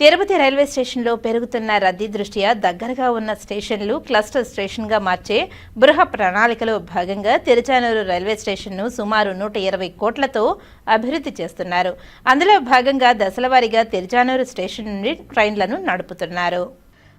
Tirupati railway స్టేషన్లో పెరుగుతున్న రద్దీ దృష్ట్యా దగ్గరగా ఉన్న స్టేషన్లు క్లస్టర్ స్టేషన్గా మార్చే బృహ ప్రణాళికలో భాగంగా తిరుచానూరు రైల్వే స్టేషన్ను సుమారు నూట ఇరవై కోట్లతో అభివృద్ధి చేస్తున్నారు. అందులో భాగంగా దశలవారీగా తిరుచానూరు స్టేషన్ నుండి ట్రైన్లను నడుపుతున్నారు.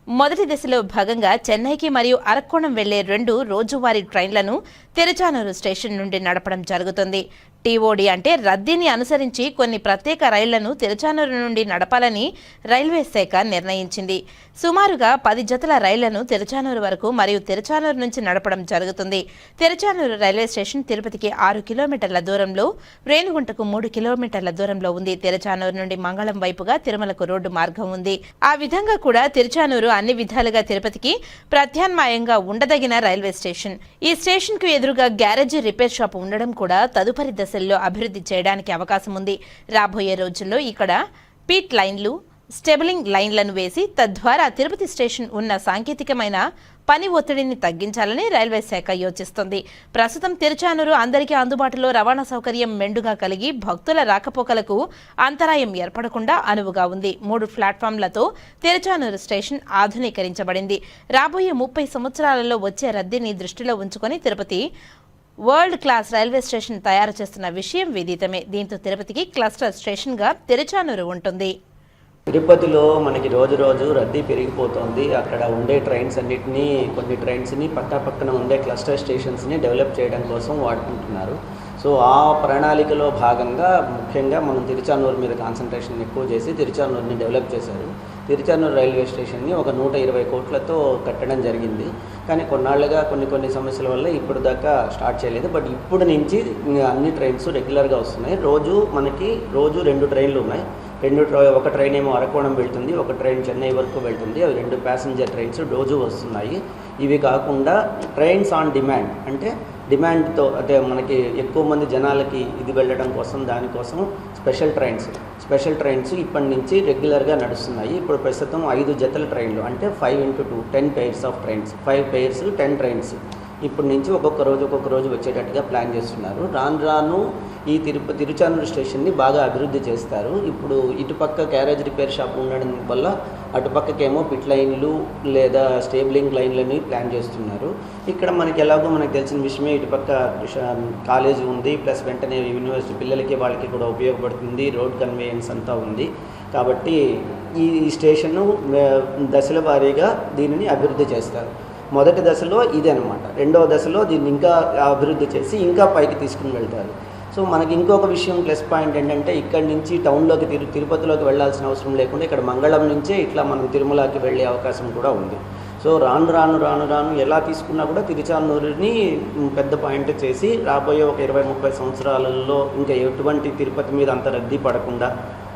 మొదటి దశలో భాగంగా చెన్నైకి మరియు అరక్కోణం వెళ్ళే రెండు రోజువారీ ట్రైన్లను తిరుచానూరు స్టేషన్ నుండి నడపడం జరుగుతుంది. టీఓడి అంటే రద్దీని అనుసరించి కొన్ని ప్రత్యేక రైళ్ళను తిరుచానూరు నుండి నడపాలని రైల్వే శాఖ నిర్ణయించింది. సుమారుగా పది జతల రైళ్ళను తిరుచానూరు వరకు మరియు తిరుచానూరు నుంచి నడపడం జరుగుతుంది. తిరుచానూరు రైల్వే స్టేషన్ తిరుపతికి ఆరు కిలోమీటర్ల దూరంలో రేణుగుంటకు మూడు కిలోమీటర్ల దూరంలో ఉంది. తిరుచానూరు నుండి మంగళం వైపుగా తిరుమలకు రోడ్డు మార్గం ఉంది. ఆ విధంగా కూడా తిరుచానూరు అన్ని విధాలుగా తిరుపతికి ప్రత్యామ్నాయంగా ఉండదగిన రైల్వే స్టేషన్. ఈ స్టేషన్కు ఎదురుగా గ్యారేజ్ రిపేర్ షాప్ ఉండడం కూడా తదుపరి దశల్లో అభివృద్ధి చేయడానికి అవకాశం ఉంది. రాబోయే రోజుల్లో ఇక్కడ పీట్ లైన్లు స్టెబిలింగ్ లైన్లను వేసి తద్వారా తిరుపతి స్టేషన్ ఉన్న సాంకేతికమైన పని ఒత్తిడిని తగ్గించాలని రైల్వే శాఖ యోచిస్తుంది. ప్రస్తుతం తిరుచానూరు అందరికీ అందుబాటులో రవాణా సౌకర్యం మెండుగా కలిగి భక్తుల రాకపోకలకు అంతరాయం ఏర్పడకుండా అనువుగా ఉంది. మూడు ప్లాట్ఫామ్లతో తిరుచానూరు స్టేషన్ ఆధునీకరించబడింది. రాబోయే ముప్పై సంవత్సరాలలో వచ్చే రద్దీని దృష్టిలో ఉంచుకొని Tirupati world class railway station తయారు చేస్తున్న విషయం విదితమే. దీంతో తిరుపతికి క్లస్టర్ స్టేషన్గా తిరుచానూరు ఉంటుంది. తిరుపతిలో మనకి రోజు రోజు రద్దీ పెరిగిపోతుంది. అక్కడ ఉండే ట్రైన్స్ అన్నిటినీ కొన్ని ట్రైన్స్ని పక్క పక్కన ఉండే క్లస్టర్ స్టేషన్స్ని డెవలప్ చేయడం కోసం వాడుకుంటున్నారు. సో ఆ ప్రణాళికలో భాగంగా ముఖ్యంగా మనం తిరుచానూరు మీద కాన్సన్ట్రేషన్ ఎక్కువ చేసి తిరుచానూరుని డెవలప్ చేశారు. తిరుచానూరు రైల్వే స్టేషన్ని ఒక నూట ఇరవై కోట్లతో కట్టడం జరిగింది. కానీ కొన్నాళ్ళుగా కొన్ని కొన్ని సమస్యల వల్ల ఇప్పుడు దాకా స్టార్ట్ చేయలేదు. బట్ ఇప్పుడు నుంచి అన్ని ట్రైన్స్ రెగ్యులర్గా వస్తున్నాయి. రోజు మనకి రోజు రెండు ట్రైన్లు ఉన్నాయి. రెండు ఒక ట్రైన్ ఏమో అరకోణం వెళ్తుంది ఒక ట్రైన్ చెన్నై వరకు వెళ్తుంది. అవి రెండు ప్యాసింజర్ ట్రైన్స్ రోజు వస్తున్నాయి. ఇవి కాకుండా ట్రైన్స్ ఆన్ డిమాండ్ అంటే డిమాండ్తో అంటే మనకి ఎక్కువ మంది జనాలకి ఇది వెళ్ళడం కోసం దానికోసం స్పెషల్ ట్రైన్స్ స్పెషల్ ట్రైన్స్ ఇప్పటి నుంచి రెగ్యులర్గా నడుస్తున్నాయి. ఇప్పుడు ప్రస్తుతం ఐదు జతల ట్రైన్లు అంటే five into two ten pairs of trains five pairs ten trains ఇప్పటి నుంచి ఒక్కొక్క రోజు ఒక్కొక్క రోజు వచ్చేటట్టుగా ప్లాన్ చేస్తున్నారు. రాను రాను ఈ తిరుప తిరుచానూరు స్టేషన్ని బాగా అభివృద్ధి చేస్తారు. ఇప్పుడు ఇటుపక్క క్యారేజ్ రిపేర్ షాప్ ఉండడం వల్ల అటుపక్కకేమో పిట్ లైన్లు లేదా స్టేబులింగ్ లైన్లని ప్లాన్ చేస్తున్నారు. ఇక్కడ మనకి ఎలాగో మనకు తెలిసిన విషయమే ఇటుపక్క కాలేజ్ ఉంది. ప్లస్ వెంటనే యూనివర్సిటీ పిల్లలకి వాళ్ళకి కూడా ఉపయోగపడుతుంది. రోడ్ కన్వేయన్స్ అంతా ఉంది. కాబట్టి ఈ ఈ స్టేషను దశల వారీగా దీనిని అభివృద్ధి చేస్తారు. మొదటి దశలో ఇదే అనమాట రెండవ దశలో దీన్ని ఇంకా అభివృద్ధి చేసి ఇంకా పైకి తీసుకుని వెళ్తారు. సో మనకి ఇంకొక విషయం ప్లస్ పాయింట్ ఏంటంటే ఇక్కడి నుంచి టౌన్లోకి తిరు తిరుపతిలోకి వెళ్ళాల్సిన అవసరం లేకుండా ఇక్కడ మంగళం నుంచే ఇట్లా మనం తిరుమలకి వెళ్ళే అవకాశం కూడా ఉంది. సో రాను రాను రాను రాను ఎలా తీసుకున్నా కూడా తిరుచానూరుని పెద్ద పాయింట్ చేసి రాబోయే ఒక ఇరవై ముప్పై సంవత్సరాలలో ఇంకా ఎటువంటి తిరుపతి మీద అంత రద్దీ పడకుండా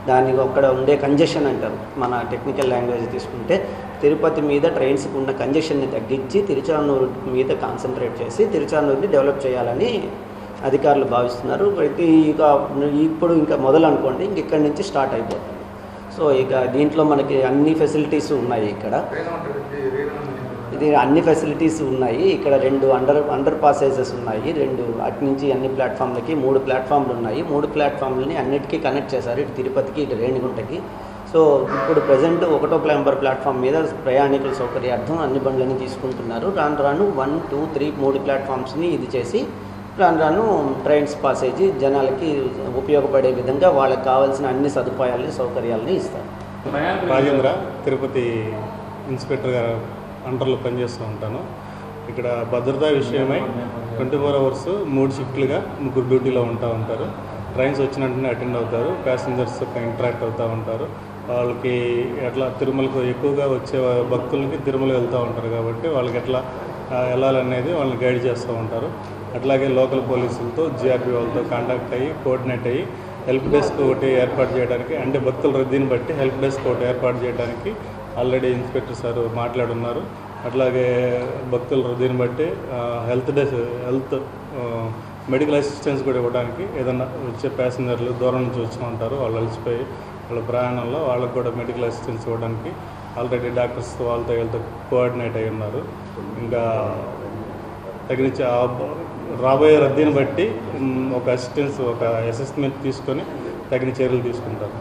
దానికి అక్కడ ఉండే కంజెషన్ అంటారు. మన టెక్నికల్ లాంగ్వేజ్ తీసుకుంటే తిరుపతి మీద ట్రైన్స్కి ఉన్న కంజెషన్ని తగ్గించి తిరుచానూరు మీద కాన్సన్ట్రేట్ చేసి తిరుచానూరుని డెవలప్ చేయాలని అధికారులు భావిస్తున్నారు. ప్రతి ఇక ఇప్పుడు ఇంకా మొదలు అనుకోండి ఇంక ఇక్కడి నుంచి స్టార్ట్ అయిపోతుంది. సో ఇక దీంట్లో మనకి అన్ని ఫెసిలిటీస్ ఉన్నాయి ఇక్కడ. అన్ని ఫెసిలిటీస్ ఉన్నాయి. ఇక్కడ రెండు అండర్ అండర్ పాసేజెస్ ఉన్నాయి. రెండు అటు నుంచి అన్ని ప్లాట్ఫామ్లకి మూడు ప్లాట్ఫామ్లు ఉన్నాయి. మూడు ప్లాట్ఫామ్లని అన్నిటికీ కనెక్ట్ చేశారు. ఇటు తిరుపతికి ఇటు రేణిగుంటకి. సో ఇప్పుడు ప్రజెంట్ ఒకటో నెంబర్ ప్లాట్ఫామ్ మీద ప్రయాణికుల సౌకర్యార్థం అన్ని బండ్లని తీసుకుంటున్నారు. రాను రాను వన్ టూ త్రీ మూడు ప్లాట్ఫామ్స్ని ఇది చేసి రాను రాను ట్రైన్స్ పాసేజీ జనాలకి ఉపయోగపడే విధంగా వాళ్ళకి కావాల్సిన అన్ని సదుపాయాలని సౌకర్యాలని ఇస్తారు. రాజేంద్ర తిరుపతి ఇన్స్పెక్టర్ గారు అండర్లో పనిచేస్తూ ఉంటాను. ఇక్కడ భద్రతా విషయమై ట్వంటీ ఫోర్ అవర్స్ మూడు షిఫ్ట్లుగా ముగ్గురు డ్యూటీలో ఉంటూ ఉంటారు. ట్రైన్స్ వచ్చిన వెంటనే అటెండ్ అవుతారు. ప్యాసింజర్స్ ఇంటరాక్ట్ అవుతూ ఉంటారు. వాళ్ళకి ఎట్లా తిరుమలకు ఎక్కువగా వచ్చే భక్తులకి తిరుమల వెళ్తూ ఉంటారు కాబట్టి వాళ్ళకి ఎట్లా వెళ్ళాలనేది వాళ్ళని గైడ్ చేస్తూ ఉంటారు. అట్లాగే లోకల్ పోలీసులతో జిఆర్పి వాళ్ళతో కాంటాక్ట్ అయ్యి కోఆర్డినేట్ అయ్యి హెల్ప్ డెస్క్ ఒకటి ఏర్పాటు చేయడానికి అంటే భక్తుల రద్దీని బట్టి హెల్ప్ డెస్క్ ఒకటి ఏర్పాటు చేయడానికి ఆల్రెడీ ఇన్స్పెక్టర్ సార్ మాట్లాడున్నారు. అట్లాగే భక్తుల రద్దీని బట్టి health desk health medical assistance కూడా ఇవ్వడానికి ఏదన్నా వచ్చే ప్యాసింజర్లు దూరం నుంచి వచ్చి ఉంటారు వాళ్ళు అలసిపోయి వాళ్ళ ప్రయాణంలో వాళ్ళకు కూడా మెడికల్ అసిస్టెన్స్ ఇవ్వడానికి ఆల్రెడీ డాక్టర్స్ వాళ్ళతో వీళ్ళతో కోఆర్డినేట్ అయి ఉన్నారు. ఇంకా తగిన రాబోయే రద్దీని బట్టి ఒక అసిస్టెన్స్ ఒక అసెస్మెంట్ తీసుకొని తగిన చర్యలు తీసుకుంటారు.